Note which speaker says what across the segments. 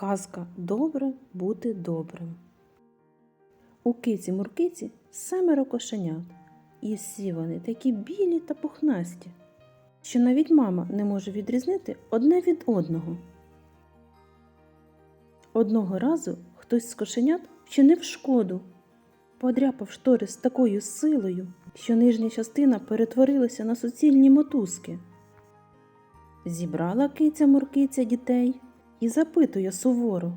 Speaker 1: Казка добре бути добрим. У киці муркиці семеро кошенят, і всі вони такі білі та пухнасті, що навіть мама не може відрізнити одне від одного. Одного разу хтось з кошенят вчинив шкоду, подряпав штори з такою силою, що нижня частина перетворилася на суцільні мотузки. Зібрала киця муркиця дітей і запитує суворо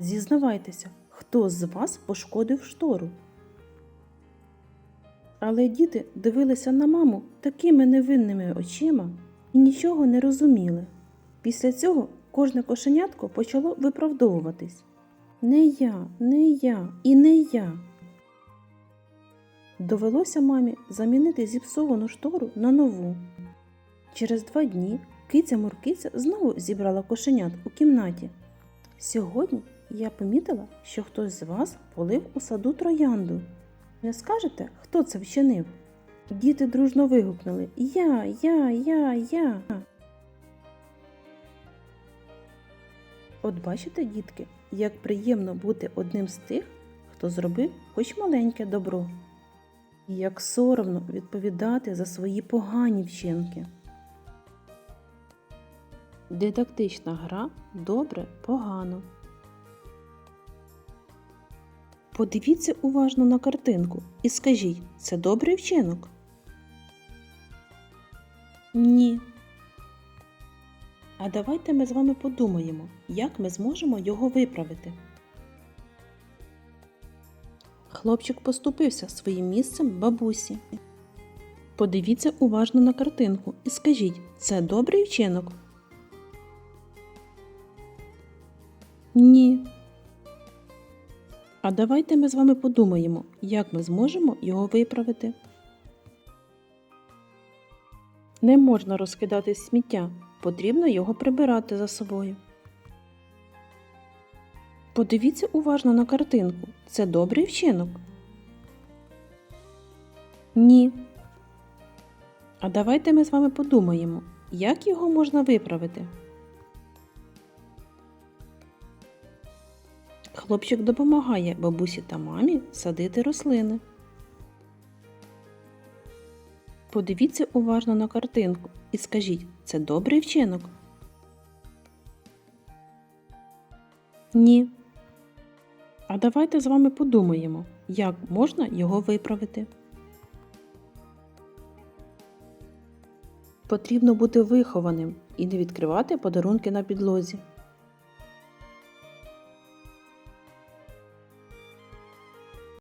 Speaker 1: Зізнавайтеся, хто з вас пошкодив штору? Але діти дивилися на маму такими невинними очима і нічого не розуміли. Після цього кожне кошенятко почало виправдовуватись. Не я, не я і не я. Довелося мамі замінити зіпсовану штору на нову. Через два дні киця Муркиця знову зібрала кошенят у кімнаті. Сьогодні я помітила, що хтось з вас полив у саду троянду. Не скажете, хто це вчинив? Діти дружно вигукнули Я, я, я, я. От бачите, дітки, як приємно бути одним з тих, хто зробив хоч маленьке добро. І як соромно відповідати за свої погані вчинки. Дидактична гра добре погано. Подивіться уважно на картинку і скажіть, це добрий вчинок? Ні. А давайте ми з вами подумаємо, як ми зможемо його виправити. Хлопчик поступився своїм місцем бабусі. Подивіться уважно на картинку і скажіть, це добрий вчинок? Ні. А давайте ми з вами подумаємо, як ми зможемо його виправити. Не можна розкидати сміття, потрібно його прибирати за собою. Подивіться уважно на картинку. Це добрий вчинок? Ні. А давайте ми з вами подумаємо, як його можна виправити. Хлопчик допомагає бабусі та мамі садити рослини. Подивіться уважно на картинку і скажіть, це добрий вчинок? Ні. А давайте з вами подумаємо, як можна його виправити. Потрібно бути вихованим і не відкривати подарунки на підлозі.